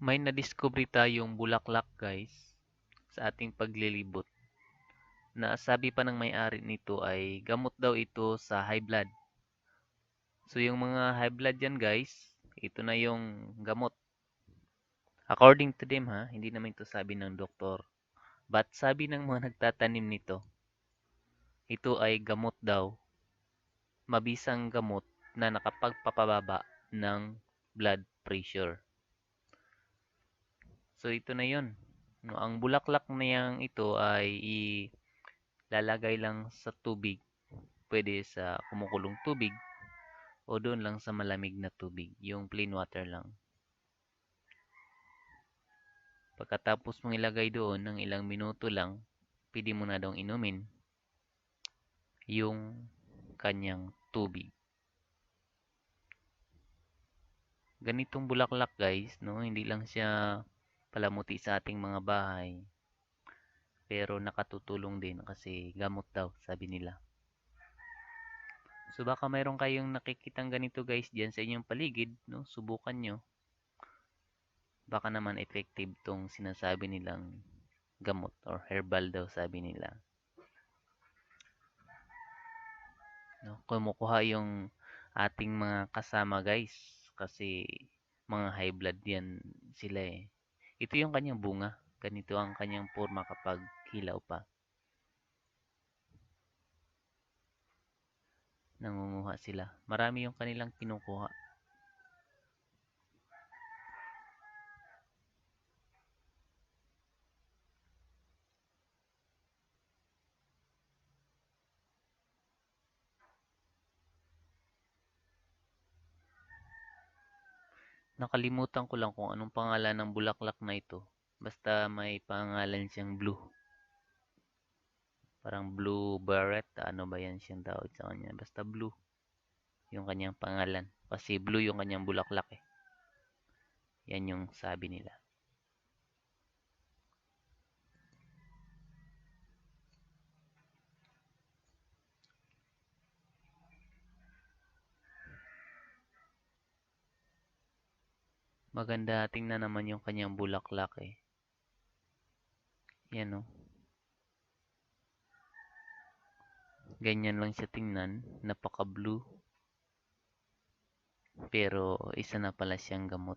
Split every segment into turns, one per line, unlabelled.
May nadiskubre tayong bulaklak guys sa ating paglilibot na sabi pa ng may-ari nito ay gamot daw ito sa high blood. So yung mga high blood yan guys, ito na yung gamot. According to them ha, hindi naman ito sabi ng doktor. But sabi ng mga nagtatanim nito, ito ay gamot daw, mabisang gamot na nakapagpapababa ng blood pressure. So ito na yon. No, ang bulaklak na yang ito ay ilalagay lang sa tubig. Pwede sa kumukulong tubig o doon lang sa malamig na tubig, yung plain water lang. Pagkatapos mong ilagay doon ng ilang minuto lang, pwede mo na daw inumin yung kanyang tubig. Ganitong bulaklak guys, no? Hindi lang siya palamuti sa ating mga bahay. Pero nakatutulong din kasi gamot daw, sabi nila. So baka mayroon kayong nakikitang ganito guys diyan sa inyong paligid, no? Subukan nyo. Baka naman effective tong sinasabi nilang gamot or herbal daw sabi nila. No, kumukuha yung ating mga kasama guys kasi mga high blood yan sila eh. Ito yung kanyang bunga. Ganito ang kanyang forma kapag hilaw pa. Nangunguha sila. Marami yung kanilang kinukuha. Nakalimutan ko lang kung anong pangalan ng bulaklak na ito. Basta may pangalan siyang blue. Parang blue beret. Ano ba yan siyang tawag sa kanya? Basta blue. Yung kanyang pangalan. Kasi blue yung kanyang bulaklak eh. Yan yung sabi nila. Maganda tingnan naman yung kanyang bulaklak eh. Yan oh. Ganyan lang siya tingnan. Napaka-blue. Pero isa na pala siyang gamot.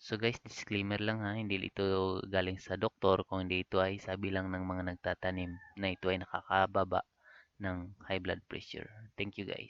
So guys, disclaimer lang ha, hindi ito galing sa doktor kung hindi ito ay sabi lang ng mga nagtatanim na ito ay nakakababa ng high blood pressure. Thank you guys.